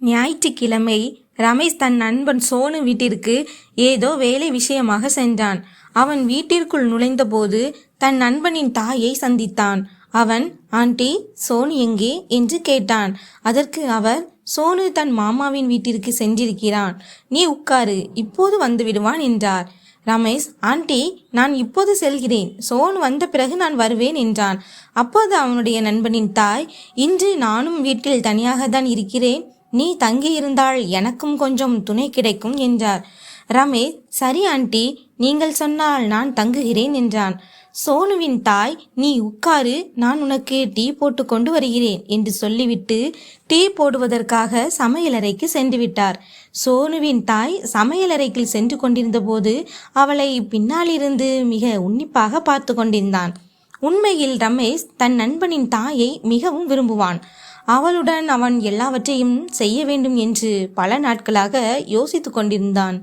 ஞாயிற்றுக்கிழமை ரமேஷ் தன் நண்பன் சோனு வீட்டிற்கு ஏதோ வேலை விஷயமாக சென்றான். அவன் வீட்டிற்குள் நுழைந்தபோது தன் நண்பனின் தாயை சந்தித்தான். அவன் ஆண்டி சோனு எங்கே? என்று கேட்டான். அதற்கு அவர் சோனு தன் மாமாவின் வீட்டிற்கு சென்றிருக்கிறான். நீ உட்காரு இப்போது வந்து விடுவான் என்றார். ரமேஷ் ஆண்டி நான் இப்போது செல்கிறேன். சோனு வந்த பிறகு நான் வருவேன் என்றான். அப்போது அவனுடைய நண்பனின் தாய் இன்று நானும் வீட்டில் தனியாக தான் இருக்கிறேன். நீ தங்கியிருந்தால் எனக்கும் கொஞ்சம் துணை கிடைக்கும் என்றார். ரமேஷ் சரி ஆண்டி நீங்கள் சொன்னால் நான் தங்குகிறேன் என்றான். சோனுவின் தாய் நீ உட்காரு நான் உனக்கு டீ போட்டு கொண்டு வருகிறேன் என்று சொல்லிவிட்டு டீ போடுவதற்காக சமையலறைக்கு சென்று விட்டார். சோனுவின் தாய் சமையலறைக்கு சென்று கொண்டிருந்தபோது அவளை பின்னாலிருந்து மிக உன்னிப்பாக பார்த்து கொண்டிருந்தான். உண்மையில் ரமேஷ் தன் நண்பனின் தாயை மிகவும் விரும்புவான். அவளுடன் அவன் எல்லாவற்றையும் செய்ய வேண்டும் என்று பல நாட்களாக யோசித்து கொண்டிருந்தான்.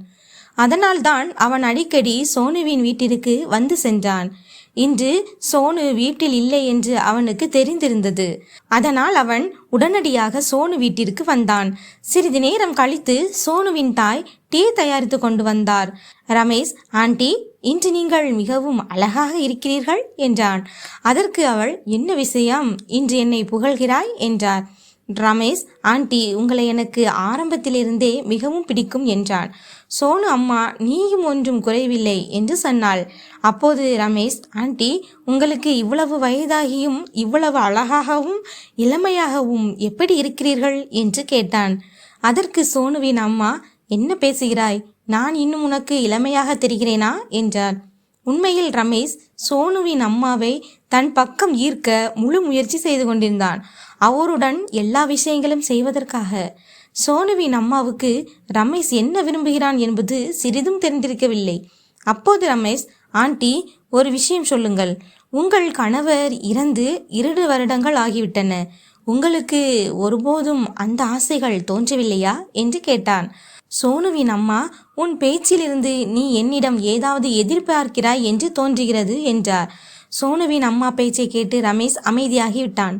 அதனால்தான் அவன் அடிக்கடி சோனுவின் வீட்டிற்கு வந்து சென்றான். இன்று சோனு வீட்டில் இல்லை என்று அவனுக்கு தெரிந்திருந்தது. அதனால் அவன் உடனடியாக சோனு வீட்டிற்கு வந்தான். சிறிது நேரம் கழித்து சோனுவின் தாய் டீ தயாரித்து கொண்டு வந்தார். ரமேஷ் ஆண்டி இன்று நீங்கள் மிகவும் அழகாக இருக்கிறீர்கள் என்றான். அதற்கு அவள் என்ன விஷயம்? இன்று என்னை புகழ்கிறாய் என்றார். ரமேஷ் ஆண்டி உங்களை எனக்கு ஆரம்பத்திலிருந்தே மிகவும் பிடிக்கும் என்றான் சோனு அம்மா நீயும் ஒன்றும் குறைவில்லை என்று சொன்னாள். அப்போது ரமேஷ் ஆண்டி உங்களுக்கு இவ்வளவு வயதாகியும் இவ்வளவு அழகாகவும் இளமையாகவும் எப்படி இருக்கிறீர்கள்? என்று கேட்டான். அதற்கு சோனுவின் அம்மா என்ன பேசுகிறாய்? நான் இன்னும் உனக்கு இளமையாக தெரிகிறேனா? என்றார். உண்மையில் ரமேஷ் சோனுவின் அம்மாவை தன் பக்கம் ஈர்க்க முழு முயற்சி செய்து கொண்டிருந்தான். அவருடன் எல்லா விஷயங்களும் செய்வதற்காக. சோனுவின் அம்மாவுக்கு ரமேஷ் என்ன விரும்புகிறான் என்பது சிறிதும் தெரிந்திருக்கவில்லை. அப்போது ரமேஷ் ஆண்டி ஒரு விஷயம் சொல்லுங்கள். உங்கள் கணவர் இறந்து இரண்டு வருடங்கள் ஆகிவிட்டன. உங்களுக்கு ஒருபோதும் அந்த ஆசைகள் தோன்றவில்லையா? என்று கேட்டான். சோனுவின் அம்மா உன் பேச்சிலிருந்து நீ என்னிடம் ஏதாவது எதிர்பார்க்கிறாய் என்று தோன்றுகிறது என்றார். சோனுவின் அம்மா பேச்சை கேட்டு ரமேஷ் அமைதியாகிவிட்டான்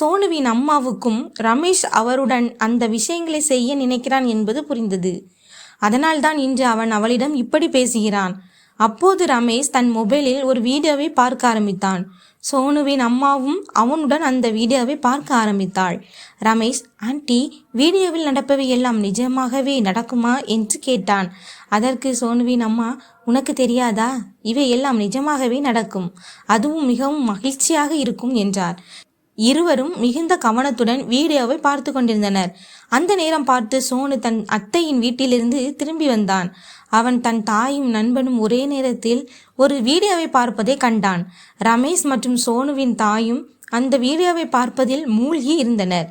சோனுவின் அம்மாவுக்கும் ரமேஷ் அவருடன் அந்த விஷயங்களை செய்ய நினைக்கிறான் என்பது புரிந்தது. அதனால்தான் இன்று அவன் அவளிடம் இப்படி பேசுகிறான். அப்போது ரமேஷ் தன் மொபைலில் ஒரு வீடியோவை பார்க்க ஆரம்பித்தான். சோனுவின் அம்மாவும் அவனுடன் அந்த வீடியோவை பார்க்க ஆரம்பித்தாள். ரமேஷ் ஆண்டி வீடியோவில் நடப்பவை எல்லாம் நிஜமாகவே நடக்குமா? என்று கேட்டான். அதற்கு சோனுவின் அம்மா உனக்கு தெரியாதா? இவை எல்லாம் நிஜமாகவே நடக்கும். அதுவும் மிகவும் மகிழ்ச்சியாக இருக்கும் என்றார். இருவரும் மிகுந்த கவனத்துடன் வீடியோவை பார்த்து கொண்டிருந்தனர். அந்த நேரம் பார்த்து சோனு தன் அத்தையின் வீட்டிலிருந்து திரும்பி வந்தான். அவன் தன் தாயும் நண்பனும் ஒரே நேரத்தில் ஒரு வீடியோவை பார்ப்பதை கண்டான். ரமேஷ் மற்றும் சோனுவின் தாயும் அந்த வீடியோவை பார்ப்பதில் மூழ்கி இருந்தனர்.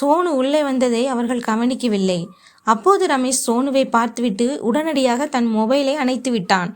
சோனு உள்ளே வந்ததை அவர்கள் கவனிக்கவில்லை. அப்போது ரமேஷ் சோனுவை பார்த்துவிட்டு உடனடியாக தன் மொபைலை அணைத்து விட்டான்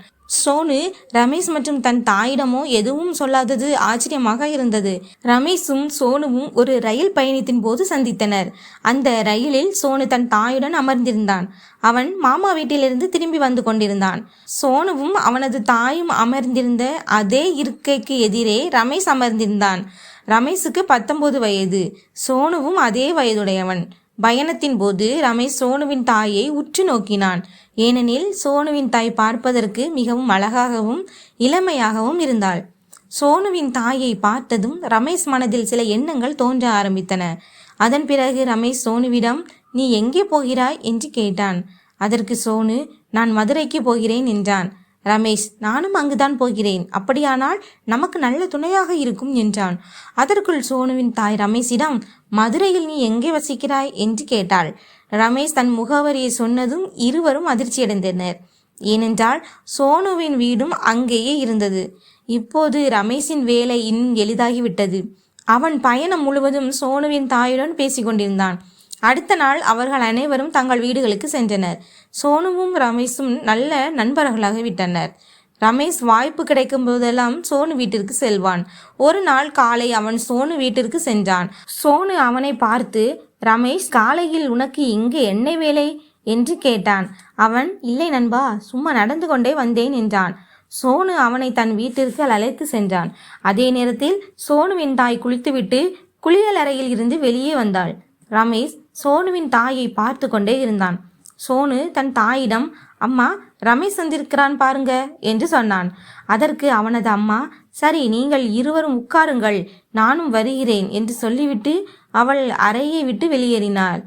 சோனு ரமேஷ் மற்றும் தன் தாயிடமோ எதுவும் சொல்லாதது ஆச்சரியமாக இருந்தது. ரமேஷும் சோனுவும் ஒரு ரயில் பயணத்தின் போது சந்தித்தனர். அந்த ரயிலில் சோனு தன் தாயுடன் அமர்ந்திருந்தான். அவன் மாமா வீட்டிலிருந்து திரும்பி வந்து கொண்டிருந்தான். சோனுவும் அவனது தாயும் அமர்ந்திருந்த அதே இருக்கைக்கு எதிரே ரமேஷ் அமர்ந்திருந்தான். ரமேஷுக்கு பத்தொன்பது வயது. சோனுவும் அதே வயதுடையவன். பயணத்தின் போது ரமேஷ் சோனுவின் தாயை உற்று நோக்கினான். ஏனெனில் சோனுவின் தாய் பார்ப்பதற்கு மிகவும் அழகாகவும் இளமையாகவும் இருந்தாள். சோனுவின் தாயை பார்த்ததும் ரமேஷ் மனதில் சில எண்ணங்கள் தோன்ற ஆரம்பித்தன. அதன் பிறகு ரமேஷ் சோனுவிடம் நீ எங்கே போகிறாய்? என்று கேட்டான். அதற்கு சோனு நான் மதுரைக்கு போகிறேன் என்றான். ரமேஷ் நானும் அங்குதான் போகிறேன். அப்படியானால் நமக்கு நல்ல துணையாக இருக்கும் என்றான். அதற்குள் சோனுவின் தாய் ரமேஷிடம் மதுரையில் நீ எங்கே வசிக்கிறாய்? என்று கேட்டாள். ரமேஷ் தன் முகவரியை சொன்னதும் இருவரும் அதிர்ச்சியடைந்தனர் ஏனென்றால் சோனுவின் வீடும் அங்கேயே இருந்தது. இப்போது ரமேஷின் வேலை இன்னும் எளிதாகிவிட்டது. அவன் பயணம் முழுவதும் சோனுவின் தாயுடன் பேசிக்கொண்டிருந்தான். அடுத்த நாள் அவர்கள் அனைவரும் தங்கள் வீடுகளுக்கு சென்றனர். சோனுவும் ரமேஷும் நல்ல நண்பர்களாக விட்டனர். ரமேஷ் வாய்ப்பு கிடைக்கும் போதெல்லாம் சோனு வீட்டிற்கு செல்வான். ஒரு நாள் காலை அவன் சோனு வீட்டிற்கு சென்றான். சோனு அவனை பார்த்து ரமேஷ் காலையில் உனக்கு இங்கே என்ன வேலை? என்று கேட்டான். அவன் இல்லை நண்பா சும்மா நடந்து கொண்டே வந்தேன் என்றான். சோனு அவனை தன் வீட்டிற்கு அழைத்து சென்றான். அதே நேரத்தில் சோனுவின் தாய் குளித்துவிட்டு குளியலறையில் இருந்து வெளியே வந்தாள். ரமேஷ் சோனுவின் தாயை பார்த்து கொண்டே இருந்தான். சோனு தன் தாயிடம் அம்மா ரமேஷ் வந்திருக்கிறான் பாருங்க என்று சொன்னான். அதற்கு அவனது அம்மா சரி நீங்கள் இருவரும் உட்காருங்கள் நானும் வருகிறேன் என்று சொல்லிவிட்டு அவள் அறையை விட்டு வெளியேறினாள்.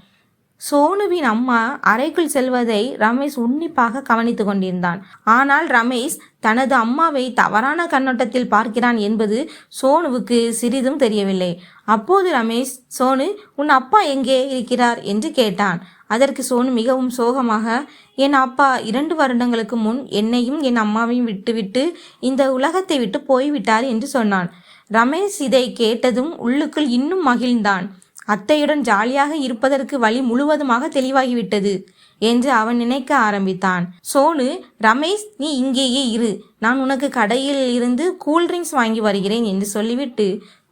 சோனுவின் அம்மா அறைக்குள் செல்வதை ரமேஷ் உன்னிப்பாக கவனித்து கொண்டிருந்தான். ஆனால் ரமேஷ் தனது அம்மாவை தவறான கண்ணோட்டத்தில் பார்க்கிறான் என்பது சோனுவுக்கு சிறிதும் தெரியவில்லை. அப்போது ரமேஷ் சோனு உன் அப்பா எங்கே இருக்கிறார்? என்று கேட்டான். அதற்கு சோனு மிகவும் சோகமாக என் அப்பா இரண்டு வருடங்களுக்கு முன் என்னையும் என் அம்மாவையும் விட்டுவிட்டு இந்த உலகத்தை விட்டு போய்விட்டார் என்று சொன்னான். ரமேஷ் இதை கேட்டதும் உள்ளுக்குள் இன்னும் மகிழ்ந்தான். அத்தையுடன் ஜாலியாக இருப்பதற்கு வழி முழுவதுமாக தெளிவாகிவிட்டது என்று அவன் நினைக்க ஆரம்பித்தான். சோனு ரமேஷ் நீ இங்கேயே இரு. நான் உனக்கு கடையில் இருந்து கூல்ட்ரிங்க்ஸ் வாங்கி வருகிறேன் என்று சொல்லிவிட்டு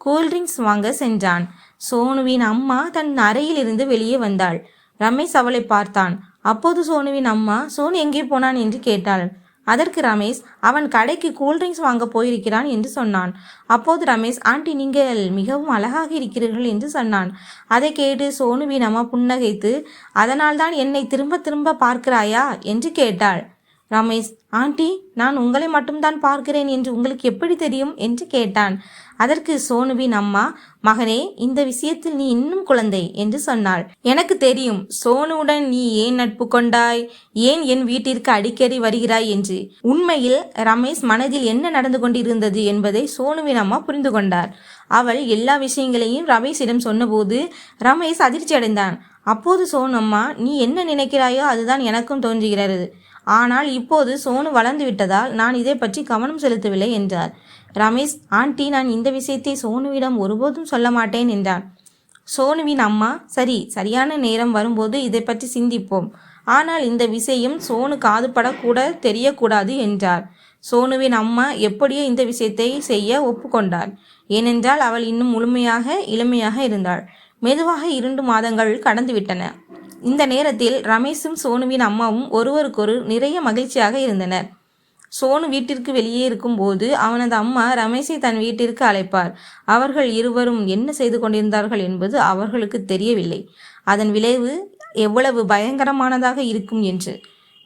கூல்ட்ரிங்க்ஸ் வாங்க சென்றான். சோனுவின் அம்மா தன் அறையில் இருந்து வெளியே வந்தாள். ரமேஷ் அவளை பார்த்தான். அப்போது சோனுவின் அம்மா சோனு எங்கே போனான்? என்று கேட்டாள். அதற்கு ரமேஷ் அவன் கடைக்கு கூல்ட்ரிங்க்ஸ் வாங்க போயிருக்கிறான் என்று சொன்னான். அப்போது ரமேஷ் ஆண்டி நீங்கள் மிகவும் அழகாக இருக்கிறீர்கள் என்று சொன்னான். அதை கேட்டு சோனுவின் அம்மா புன்னகைத்து அதனால்தான் என்னை திரும்ப திரும்ப பார்க்கிறாயா? என்று கேட்டாள். ரமேஷ் ஆண்டி நான் உங்களை மட்டும்தான் பார்க்கிறேன் என்று உங்களுக்கு எப்படி தெரியும்? என்று கேட்டான். அதற்கு சோனுவின் அம்மா மகனே இந்த விஷயத்தில் நீ இன்னும் குழந்தை என்று சொன்னாள். எனக்கு தெரியும் சோனுவுடன் நீ ஏன் நட்பு கொண்டாய்? ஏன் என் வீட்டிற்கு அடிக்கடி வருகிறாய்? என்று. உண்மையில் ரமேஷ் மனதில் என்ன நடந்து கொண்டிருந்தது என்பதை சோனுவின் அம்மா புரிந்து கொண்டார். அவள் எல்லா விஷயங்களையும் ரமேஷிடம் சொன்னபோது ரமேஷ் அதிர்ச்சி அடைந்தான் அப்போது சோனு அம்மா நீ என்ன நினைக்கிறாயோ அதுதான் எனக்கும் தோன்றுகிறது. ஆனால் இப்போது சோனு வளர்ந்து விட்டதால் நான் இதை பற்றி கவனம் செலுத்தவில்லை என்றார். ரமேஷ் ஆண்டி நான் இந்த விஷயத்தை சோனுவிடம் ஒருபோதும் சொல்ல மாட்டேன் என்றான். சோனுவின் அம்மா சரி சரியான நேரம் வரும்போது இதை பற்றி சிந்திப்போம். ஆனால் இந்த விஷயம் சோனு காதுபடக்கூட தெரியக்கூடாது என்றார். சோனுவின் அம்மா எப்படியோ இந்த விஷயத்தை செய்ய ஒப்புக்கொண்டார் ஏனென்றால் அவள் இன்னும் முழுமையாக இளமையாக இருந்தாள். மெதுவாக இரண்டு மாதங்கள் கடந்துவிட்டன. இந்த நேரத்தில் ரமேஷும் சோனுவின் அம்மாவும் ஒருவருக்கொரு நிறைய மகிழ்ச்சியாக இருந்தனர். சோனு வீட்டிற்கு வெளியே இருக்கும்போது அவனது அம்மா ரமேஷை தன் வீட்டிற்கு அழைப்பார். அவர்கள் இருவரும் என்ன செய்து கொண்டிருந்தார்கள் என்பது அவர்களுக்கு தெரியவில்லை. அதன் விளைவு எவ்வளவு பயங்கரமானதாக இருக்கும் என்று.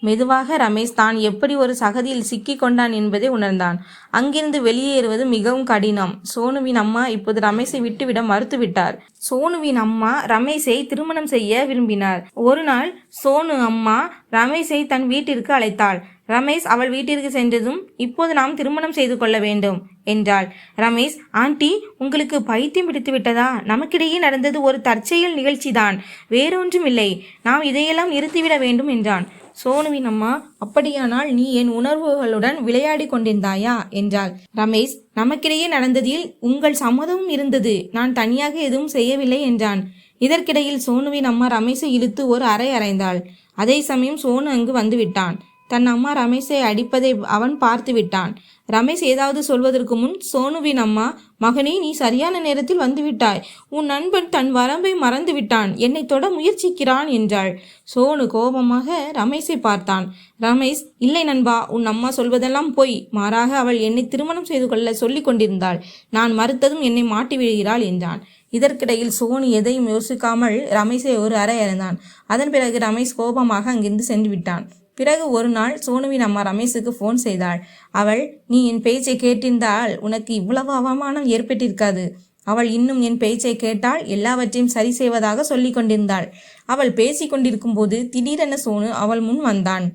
மெதுவாக ரமேஷ் தான் எப்படி ஒரு சகதியில் சிக்கி கொண்டான் என்பதை உணர்ந்தான். அங்கிருந்து வெளியேறுவது மிகவும் கடினம். சோனுவின் அம்மா இப்போது ரமேஷை விட்டுவிட மறுத்துவிட்டார். சோனுவின் அம்மா ரமேஷை திருமணம் செய்ய விரும்பினார். ஒரு நாள் சோனு அம்மா ரமேஷை தன் வீட்டிற்கு அழைத்தாள். ரமேஷ் அவள் வீட்டிற்கு சென்றதும் இப்போது நாம் திருமணம் செய்து கொள்ள வேண்டும் என்றாள். ரமேஷ் ஆண்டி உங்களுக்கு பைத்தியம் பிடித்து விட்டதா? நமக்கிடையே நடந்தது ஒரு தற்செயல் நிகழ்ச்சிதான். வேறொன்றும் இல்லை. நாம் இதையெல்லாம் நிறுத்திவிட வேண்டும் என்றான். சோனுவின் அம்மா அப்படியானால் நீ என் உணர்வுகளுடன் விளையாடி கொண்டிருந்தாயா? என்றாள். ரமேஷ் நமக்கிடையே நடந்ததில் உங்கள் சம்மதமும் இருந்தது. நான் தனியாக எதுவும் செய்யவில்லை என்றான். இதற்கிடையில் சோனுவின் அம்மா ரமேஷை இழுத்து ஒரு அறை அறைந்தாள். அதே சமயம் சோனு அங்கு வந்துவிட்டான் தன் அம்மா ரமேஷை அடிப்பதை அவன் பார்த்து விட்டான். ரமேஷ் ஏதாவது சொல்வதற்கு முன் சோனுவின் அம்மா மகனே நீ சரியான நேரத்தில் வந்துவிட்டாய். உன் நண்பன் தன் வரம்பை மறந்து விட்டான் என்னை தொட முயற்சிக்கிறான் என்றாள். சோனு கோபமாக ரமேஷை பார்த்தான். ரமேஷ் இல்லை நண்பா உன் அம்மா சொல்வதெல்லாம் பொய். மாறாக அவள் என்னை திருமணம் செய்து கொள்ள சொல்லிக் கொண்டிருந்தாள். நான் மறுத்ததும் என்னை மாட்டி விடுகிறாள் என்றான். இதற்கிடையில் சோனு எதையும் யோசிக்காமல் ரமேஷை ஒரு அறை இறந்தான் அதன் பிறகு ரமேஷ் கோபமாக அங்கிருந்து சென்று விட்டான். பிறகு ஒரு நாள் சோனுவின் அம்மா ரமேஷுக்கு ஃபோன் செய்தாள். அவள் நீ என் பேச்சை கேட்டிருந்தால் உனக்கு இவ்வளவு அவமானம் ஏற்பட்டிருக்காது. அவள் இன்னும் என் பேச்சை கேட்டால் எல்லாவற்றையும் சரி செய்வதாக சொல்லி கொண்டிருந்தாள். அவள் பேசி கொண்டிருக்கும் போது திடீரென சோனு அவள் முன் வந்தான்.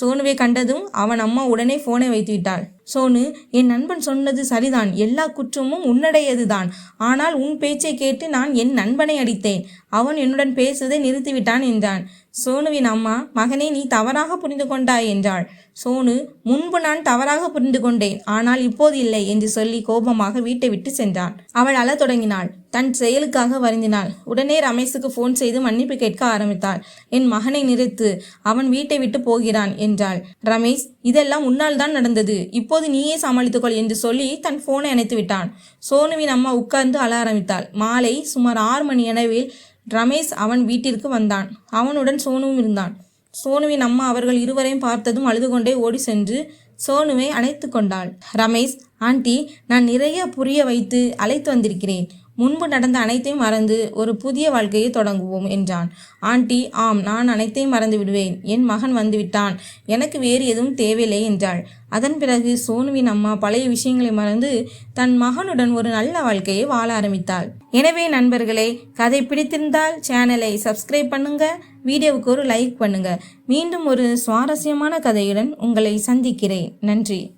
சோனுவை கண்டதும் அவன் அம்மா உடனே போனை வைத்து விட்டாள். சோனு என் நண்பன் சொன்னது சரிதான். எல்லா குற்றமும் உன்னுடையதுதான். ஆனால் உன் பேச்சை கேட்டு நான் என் நண்பனை அடித்தேன். அவன் என்னுடன் பேசுவதை நிறுத்திவிட்டான் என்றான். சோனுவின் அம்மா மகனே நீ தவறாக புரிந்து கொண்டாய் என்றாள். சோனு முன்பு நான் தவறாக புரிந்து கொண்டேன் ஆனால் இப்போது இல்லை என்று சொல்லி கோபமாக வீட்டை விட்டு சென்றான். அவள் அழத் தொடங்கினாள். தன் செயலுக்காக வருந்தினாள். உடனே ரமேஷுக்கு ஃபோன் செய்து மன்னிப்பு கேட்க ஆரம்பித்தாள். என் மகனை நிறுத்து அவன் வீட்டை விட்டு போகிறான் என்றாள். ரமேஷ் இதெல்லாம் உன்னால் தான் நடந்தது. இப்போது நீயே சமாளித்துக்கொள் என்று சொல்லி தன் போனை அணைத்து விட்டான் சோனுவின் அம்மா உட்கார்ந்து அழ ஆரம்பித்தாள். மாலை சுமார் ஆறு மணி அளவில் ரமேஷ் அவன் வீட்டிற்கு வந்தான். அவனுடன் சோனுவும் இருந்தான். சோனுவின் அம்மா அவர்கள் இருவரையும் பார்த்ததும் அழுது கொண்டே ஓடி சென்று சோனுவை அணைத்து கொண்டாள். ரமேஷ் ஆண்டி நான் நிறைய புரிய வைத்து அழைத்து வந்திருக்கிறேன். முன்பு நடந்த அனைத்தையும் மறந்து ஒரு புதிய வாழ்க்கையை தொடங்குவோம் என்றான். ஆண்டி ஆம் நான் அனைத்தையும் மறந்து விடுவேன். என் மகன் வந்துவிட்டான் எனக்கு வேறு எதுவும் தேவையில்லை என்றாள். அதன் பிறகு சோனுவின் அம்மா பழைய விஷயங்களை மறந்து தன் மகனுடன் ஒரு நல்ல வாழ்க்கையை வாழ ஆரம்பித்தாள். எனவே நண்பர்களே கதை பிடித்திருந்தால் சேனலை சப்ஸ்கிரைப் பண்ணுங்க வீடியோவுக்கு ஒரு லைக் பண்ணுங்க. மீண்டும் ஒரு சுவாரஸ்யமான கதையுடன் உங்களை சந்திக்கிறேன். நன்றி.